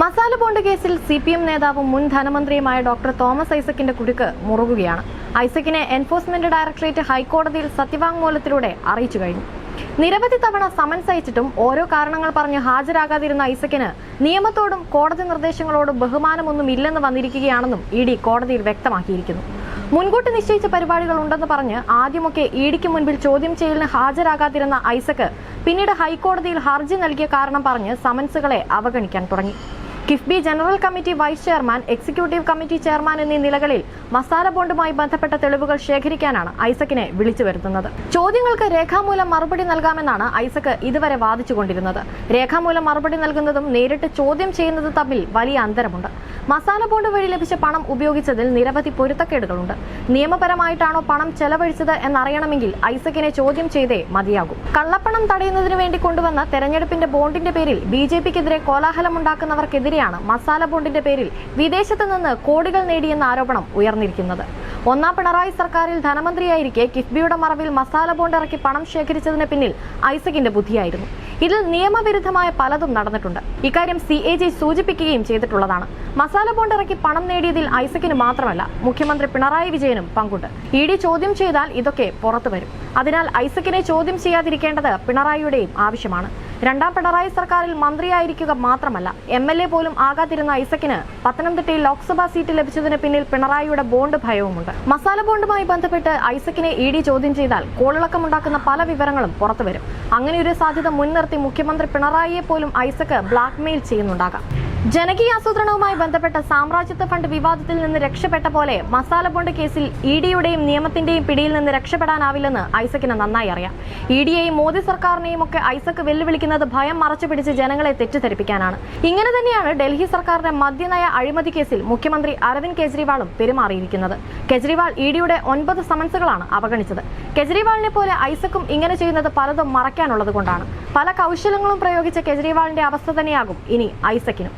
Masala bond കേസിൽ C P M നേതാവും മുൻ ധനമന്ത്രിയുമായ ഡോക്ടർ തോമസ് ഐസക്കിന്റെ കുരുക്ക് മുറുകുകയാണ്. ഐസക്കിനെ എൻഫോഴ്സ്മെന്റ് ഡയറക്ടറേറ്റ് ഹൈക്കോടതിയിൽ സത്യവാങ്മൂലത്തിലൂടെ അറിയിച്ചു കഴിഞ്ഞു. നിരവധി തവണ സമൻസ് അയച്ചിട്ടും ഓരോ കാരണങ്ങൾ പറഞ്ഞ് ഹാജരാകാതിരുന്ന ഐസക്കിന് നിയമത്തോടും കോടതി നിർദ്ദേശങ്ങളോടും ബഹുമാനമൊന്നും ഇല്ലെന്ന് വന്നിരിക്കുകയാണെന്നും ഇ ഡി കോടതിയിൽ വ്യക്തമാക്കിയിരിക്കുന്നു. മുൻകൂട്ടി നിശ്ചയിച്ച പരിപാടികൾ ഉണ്ടെന്ന് പറഞ്ഞ് ആദ്യമൊക്കെ ഇ ഡിക്ക് മുൻപിൽ ചോദ്യം ചെയ്യലിന് ഹാജരാകാതിരുന്ന ഐസക്ക് പിന്നീട് ഹൈക്കോടതിയിൽ ഹർജി നൽകിയ കാരണം പറഞ്ഞ് സമൻസുകളെ അവഗണിക്കാൻ തുടങ്ങി. KIIFB general committee vice chairman executive committee chairman എന്നീ നിലകളിൽ മസാല ബോണ്ടുമായി ബന്ധപ്പെട്ട തെളിവുകൾ ശേഖരിക്കാനാണ് ഐസക്കിനെ വിളിച്ചു വരുത്തുന്നത്. ചോദ്യങ്ങൾക്ക് രേഖാമൂലം മറുപടി നൽകാമെന്നാണ് ഐസക്ക് ഇതുവരെ വാദിച്ചുകൊണ്ടിരുന്നത്. രേഖാമൂലം മറുപടി നൽകുന്നതും നേരിട്ട് ചോദ്യം ചെയ്യുന്നതും തമ്മിൽ വലിയ അന്തരമുണ്ട്. മസാല ബോണ്ട് വഴി ലഭിച്ച പണം ഉപയോഗിച്ചതിൽ നിരവധി പൊരുത്തക്കേടുകളുണ്ട്. നിയമപരമായിട്ടാണോ പണം ചെലവഴിച്ചത് എന്നറിയണമെങ്കിൽ ഐസക്കിനെ ചോദ്യം ചെയ്തേ മതിയാകും. കള്ളപ്പണം തടയുന്നതിനു വേണ്ടി കൊണ്ടുവന്ന തെരഞ്ഞെടുപ്പിന്റെ ബോണ്ടിന്റെ പേരിൽ ബി ജെ പിക്കെതിരെ കോലാഹലമുണ്ടാക്കുന്നവർക്കെതിരെയാണ് മസാല ബോണ്ടിന്റെ പേരിൽ വിദേശത്ത് നിന്ന് കോടികൾ നേടിയെന്ന ആരോപണം ഉയർന്നിരിക്കുന്നത്. ഒന്നാം പിണറായി സർക്കാരിൽ ധനമന്ത്രിയായിരിക്കെ കിഫ്ബിയുടെ മറവിൽ മസാല ബോണ്ട് ഇറക്കി പണം ശേഖരിച്ചതിന് പിന്നിൽ ഐസക്കിന്റെ ബുദ്ധിയായിരുന്നു. ഇതിൽ നിയമവിരുദ്ധമായ പലതും നടന്നിട്ടുണ്ട്. ഇക്കാര്യം സി എ ജി സൂചിപ്പിക്കുകയും ചെയ്തിട്ടുള്ളതാണ്. മസാല ബോണ്ട് ഇറക്കി പണം നേടിയതിൽ ഐസക്കിന് മാത്രമല്ല മുഖ്യമന്ത്രി പിണറായി വിജയനും പങ്കുണ്ട്. ഇ ഡി ചോദ്യം ചെയ്താൽ ഇതൊക്കെ പുറത്തു വരും. അതിനാൽ ഐസക്കിനെ ചോദ്യം ചെയ്യാതിരിക്കേണ്ടത് പിണറായിയുടെയും ആവശ്യമാണ്. രണ്ടാം പിണറായി സർക്കാരിൽ മന്ത്രിയായിരിക്കുക മാത്രമല്ല എം എൽ എ പോലും ആകാതിരുന്ന ഐസക്കിന് പത്തനംതിട്ടയിൽ ലോക്സഭാ സീറ്റ് ലഭിച്ചതിന് പിന്നിൽ പിണറായിയുടെ ബോണ്ട് ഭയവുമുണ്ട്. മസാല ബോണ്ടുമായി ബന്ധപ്പെട്ട് ഐസക്കിനെ ഇ ഡി ചോദ്യം ചെയ്താൽ കോളിളക്കമുണ്ടാക്കുന്ന പല വിവരങ്ങളും പുറത്തുവരും അങ്ങനെ ഒരു സാധ്യത മുൻനിർത്തി മുഖ്യമന്ത്രി പിണറായിയെ പോലും ഐസക് ബ്ലാക്ക്മെയിൽ ചെയ്യുന്നുണ്ടാകാം. ജനകീയ ആസൂത്രണവുമായി ബന്ധപ്പെട്ട സാമ്രാജ്യത്വ ഫണ്ട് വിവാദത്തിൽ നിന്ന് രക്ഷപ്പെട്ട പോലെ മസാല ബോണ്ട് കേസിൽ ഇ ഡിയുടെയും നിയമത്തിന്റെയും പിടിയിൽ നിന്ന് രക്ഷപ്പെടാനാവില്ലെന്ന് ഐസക്കിന് നന്നായി അറിയാം. ഇ ഡിയെയും മോദി സർക്കാരിനെയും ഒക്കെ ഐസക്ക് വെല്ലുവിളിക്കുന്നത് ഭയം മറച്ചു പിടിച്ച് ജനങ്ങളെ തെറ്റിദ്ധരിപ്പിക്കാനാണ്. ഇങ്ങനെ തന്നെയാണ് ഡൽഹി സർക്കാരിന്റെ മദ്യനയ അഴിമതി കേസിൽ മുഖ്യമന്ത്രി അരവിന്ദ് കെജ്രിവാളും പെരുമാറിയിരിക്കുന്നത്. കെജ്രിവാൾ ഇ ഡിയുടെ ഒൻപത് സമൻസുകളാണ് അവഗണിച്ചത്. കെജ്രിവാളിനെ പോലെ ഐസക്കും ഇങ്ങനെ ചെയ്യുന്നത് പലതും മറയ്ക്കാനുള്ളത് കൊണ്ടാണ്. പല കൗശലങ്ങളും പ്രയോഗിച്ച കെജ്രിവാളിന്റെ അവസ്ഥ തന്നെയാകും ഇനി ഐസക്കിനും.